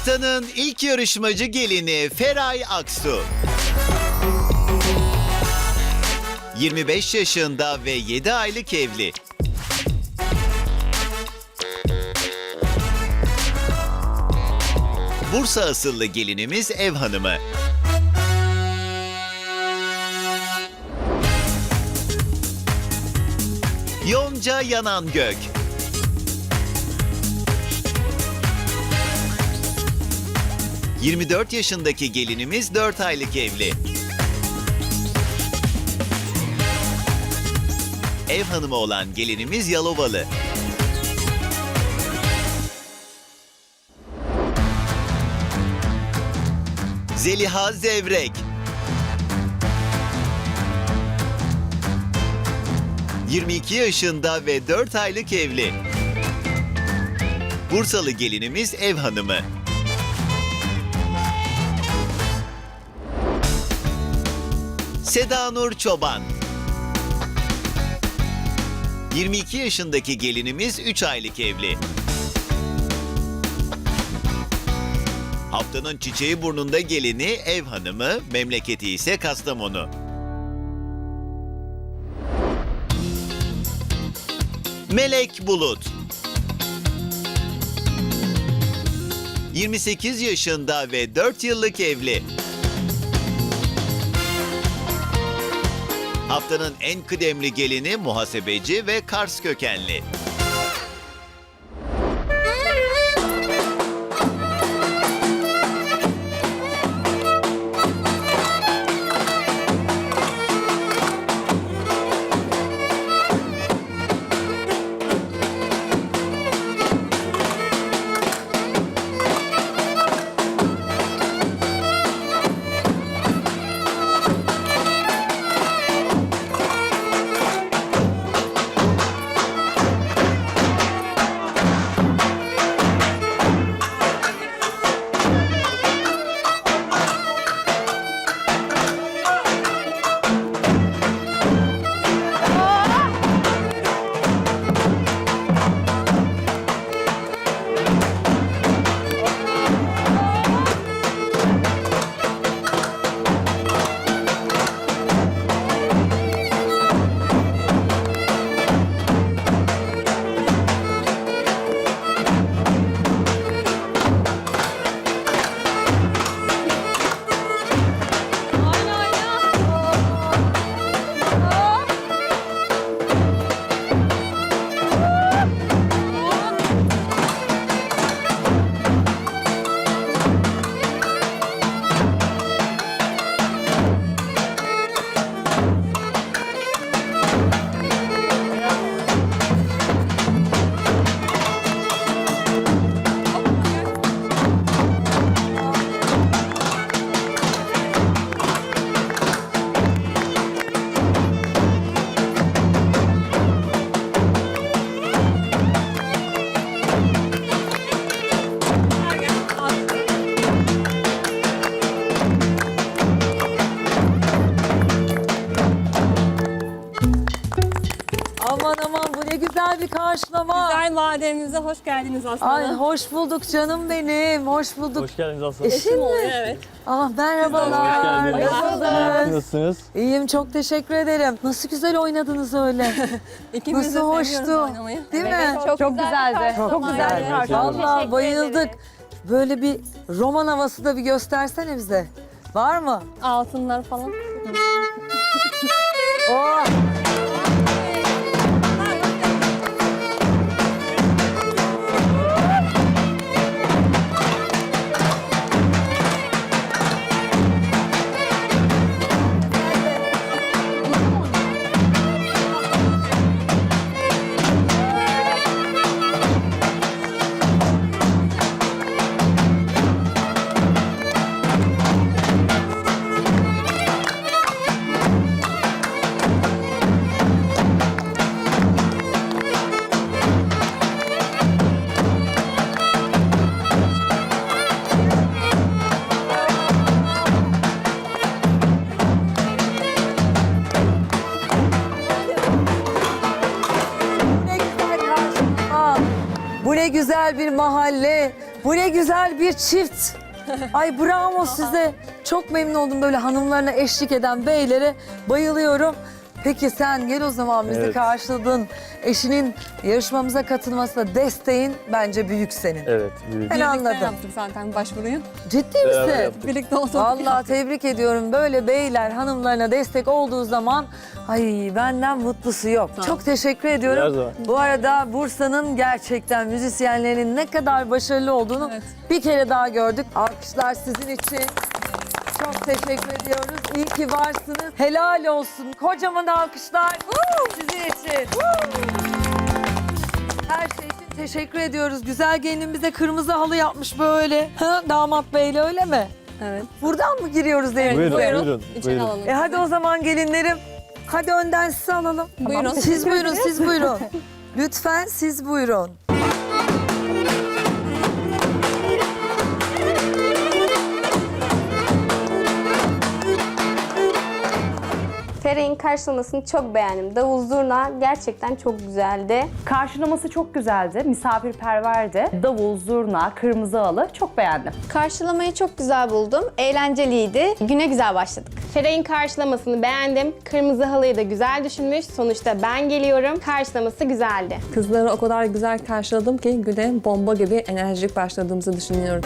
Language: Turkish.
Haftanın ilk yarışmacı gelini Feray Aksu. 25 yaşında ve 7 aylık evli. Bursa asıllı gelinimiz ev hanımı. Yonca Yanan Gök. ...24 yaşındaki gelinimiz 4 aylık evli. Ev hanımı olan gelinimiz Yalovalı. Zeliha Zevrek. 22 yaşında ve 4 aylık evli. Bursalı gelinimiz ev hanımı. Seda Nur Çoban. 22 yaşındaki gelinimiz 3 aylık evli. Haftanın çiçeği burnunda gelini ev hanımı, memleketi ise Kastamonu. Melek Bulut 28 yaşında ve 4 yıllık evli. Haftanın en kıdemli gelini muhasebeci ve Kars kökenli. Aman aman bu ne güzel bir karşılama. Güzel vademize hoş geldiniz Ay aslında. hoş bulduk canım benim. Hoş bulduk. Hoş geldiniz Aslı. Eşim mi? Evet. Ah merhabalar. Hoş geldiniz. Nasılsınız? Nasılsınız? İyiyim çok teşekkür ederim. Nasıl güzel oynadınız öyle. İkimiz Nasıl de hoştu. oynamayı. Değil mi? Çok, güzeldi. Çok güzeldi. Evet, Vallahi Teşekkür bayıldık. Böyle bir roman havası da bir göstersene bize. Var mı? Altınlar falan. Oh. Güzel bir mahalle. Bu ne güzel bir çift. Ay bravo size. Çok memnun oldum böyle hanımlarına eşlik eden beylere. Bayılıyorum. Peki sen gel o zaman bizi Evet. karşıladın. Eşinin yarışmamıza katılmasına desteğin bence büyük senin. Evet. Büyük. Ben Birlikte anladım. yaptık zaten başvuruyu. Ciddi Beraber misin? yaptık. Birlikte olduk. Vallahi tebrik ediyorum. Böyle beyler hanımlarına destek olduğu zaman ay benden mutlusu yok. Tamam. Çok teşekkür Her ediyorum. zaman. Bu arada Bursa'nın gerçekten müzisyenlerin ne kadar başarılı olduğunu Evet. bir kere daha gördük. Alkışlar sizin için. Çok teşekkür ediyoruz. İyi ki varsınız. Helal olsun. Kocaman alkışlar sizin için. Her şey için teşekkür ediyoruz. Güzel gelinimize kırmızı halı yapmış böyle. Ha, damat beyle öyle mi? Evet. Buradan mı giriyoruz evimize? Buyurun, Buyurun. buyurun. İçeri buyurun. alalım. E hadi o zaman gelinlerim. Hadi önden sizi alalım. Buyurun. Siz buyurun, siz buyurun. Lütfen siz buyurun. Feray'ın karşılamasını çok beğendim. Davul zurna gerçekten çok güzeldi. Karşılaması çok güzeldi, misafirperverdi. Davul, zurna, kırmızı halı çok beğendim. Karşılamayı çok güzel buldum. Eğlenceliydi. Güne güzel başladık. Feray'ın karşılamasını beğendim. Kırmızı halıyı da güzel düşünmüş. Sonuçta ben geliyorum. Karşılaması güzeldi. Kızları o kadar güzel karşıladım ki güne bomba gibi enerjik başladığımızı düşünüyorum.